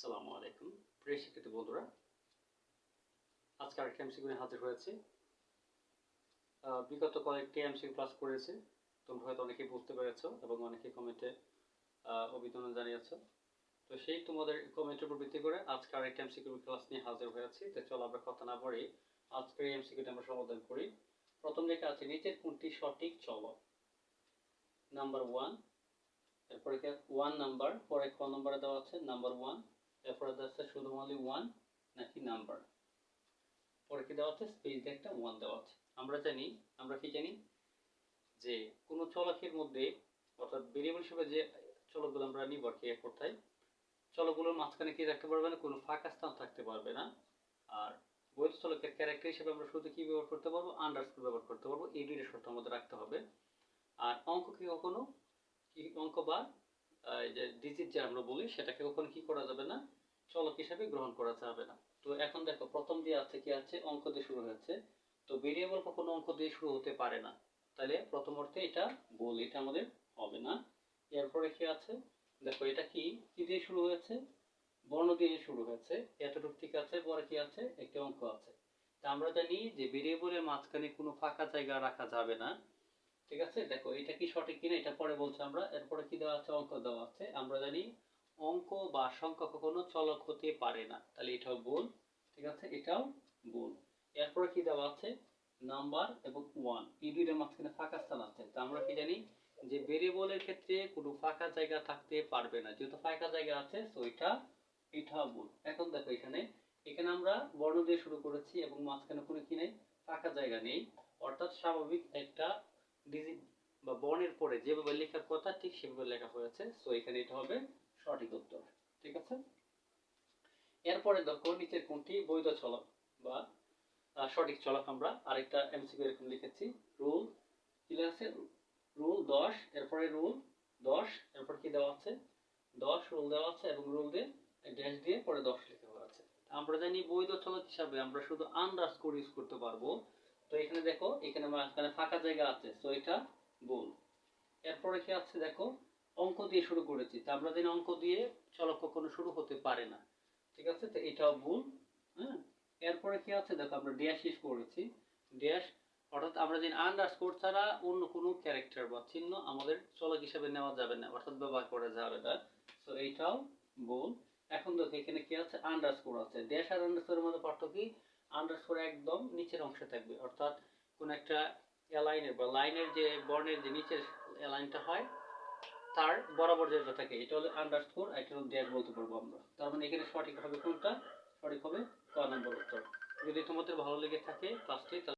আসসালামু আলাইকুম। প্রিয় শিক্ষার্থী বন্ধুরা, আজকে আরেকটি এমসিকিউ হাজির হয়েছি। বিগত কয়েকটি ক্লাস করেছি। তোমরা হয়তো অনেকেই বুঝতে পেরেছ এবং অনেকে কমেন্টে অভিনন্দন জানিয়েছো। তো সেই তোমাদের কমেন্টের উপর ভিত্তি করে আজকে আরেকটি ক্লাস নিয়ে হাজির হয়েছি। তো চলো আমরা কথা না বলি আজকের এই আমরা সমাধান করি। প্রথম লেখা আছে, নিচের কোনটি সঠিক? চলক নাম্বার ওয়ান এরপরে ওয়ান নাম্বার পরে ক নাম্বারে দেওয়া আছে নাম্বার ওয়ান দেওয়া আছে শুধুমাত্র ওয়ান নাকি নাম্বার পরে কি দেওয়া আছে স্পেস দিয়ে একটা ওয়ান দেওয়া আছে আমরা জানি, আমরা কি জানি? যে কোনো চলকের মধ্যে, অর্থাৎ ভেরিয়েবল হিসেবে যে চলকগুলো আমরা নিব আর কি এক কথায় চলকগুলোর মাঝখানে কি রাখতে পারবে না? কোনো ফাঁকা স্থান থাকতে পারবে না। আর বৈধ চলকের ক্যারেক্টার হিসেবে আমরা শুধু কি ব্যবহার করতে পারব? আন্ডারস্কোর ব্যবহার করতে পারব। এই দুইটা শর্ত আমাদের রাখতে হবে। আর অঙ্ক কি কখনো? কি অঙ্ক বা যে ডিজিট যে আমরা বলি, সেটাকে কখনো কি করা যাবে না? চলক হিসাবে গ্রহণ করা যাবে না। তো এখন দেখো, প্রথম দিয়ে আছে কি আছে? অঙ্ক দিয়ে শুরু হয়েছে। তো ভেরিয়েবল কখনো অঙ্ক দিয়ে শুরু হতে পারে না। তাহলে প্রথম অর্থে এটা বল এটা আমাদের হবে না। এরপরে কি আছে? দেখো, এটা কি? কি দিয়ে শুরু হয়েছে? বর্ণ দিয়ে শুরু হয়েছে। এতটুকু ঠিক আছে? পরে কি আছে? একটি অঙ্ক আছে। তা আমরা জানি যে ভেরিয়েবলের মাঝখানে কোনো ফাঁকা জায়গা রাখা যাবে না। ঠিক আছে? দেখো, এটা কি সঠিক কিনা? এটা পরে বলছি আমরা। এরপরে কি দেওয়া আছে? অঙ্ক দেওয়া আছে। আমরা জানি অঙ্ক বা সংখ্যা কখনো চলক হতে পারে না। তাহলে এটাও ভুল ঠিক আছে? এটাও ভুল এরপরে কি দেওয়া আছে? নাম্বার এবং ওয়ান। এই দুইটার মাঝখানে ফাঁকা স্থান আছে। তা আমরা কি জানি? যে ভেরিয়েবলের ক্ষেত্রে কোনো ফাঁকা জায়গা থাকতে পারবে না। যেহেতু ফাঁকা জায়গা আছে তো এটা, এটাও ভুল এখন দেখো এখানে এখানে আমরা বর্ণ দিয়ে শুরু করেছি এবং মাঝখানে কোনো কি নেই? ফাঁকা জায়গা নেই। অর্থাৎ স্বাভাবিক একটা ডিজিট বা বর্ণের পরে যেভাবে লেখার কথা, ঠিক সেভাবে লেখা হয়েছে। সো এখানে এটা হবে সঠিক উত্তর, ঠিক আছে? এরপরে দেখো, নিচের কোনটি? বৈধ চলক বা সঠিক চলক আমরা আরেকটা এমসিকিউ এরকম লিখেছি। রুল কি আছে? রুল দশ, এরপরে রুল দশ, এরপর কি দেওয়া আছে? দশ রুল দেওয়া আছে এবং রুল দিয়ে ড্যাশ দিয়ে পরে দশ লেখা আছে। আমরা জানি বৈধ চলক হিসাবে আমরা শুধু আন্ডারস্কোর ইউজ করতে পারব। তো এখানে দেখো, এখানে মাঝখানে ফাঁকা জায়গা আছে তো এটা ভুল এরপরে কি আছে দেখো, অঙ্ক দিয়ে শুরু করেছি, তা আমরা জানি অঙ্ক দিয়ে চলক কখনো শুরু হতে পারে না। ঠিক আছে? তো এটাও ভুল হ্যাঁ? এরপরে কি আছে দেখো, আমরা ড্যাশ ইউজ করেছি। ড্যাশ অর্থাৎ আমরা জানি আন্ডারস্কোর ছাড়া অন্য কোনো ক্যারেক্টার বা চিহ্ন আমাদের চলক হিসেবে নেওয়া যাবে না, অর্থাৎ ব্যবহার করা যাবে না। তো এইটাও ভুল এখন দেখো, এখানে কি আছে? আন্ডারস্কোর আছে। ড্যাশ আর আন্ডারস্কোরের মধ্যে পার্থক্য কি? আন্ডারস্কোর একদম নিচের অংশে থাকবে। অর্থাৎ কোন একটা লাইনের বা লাইনের যে বর্ণের যে নিচের লাইনটা হয়, তার বরাবর যেটা থাকে, এটা হলো আন্ডারস্কোর এটা হলো ড্যাশ বলতে পারব আমরা। তার মানে এখানে সঠিক হবে কোনটা? সঠিক হবে ক নম্বর উত্তর। যদি তোমাদের ভালো লেগে থাকে ক্লাসটি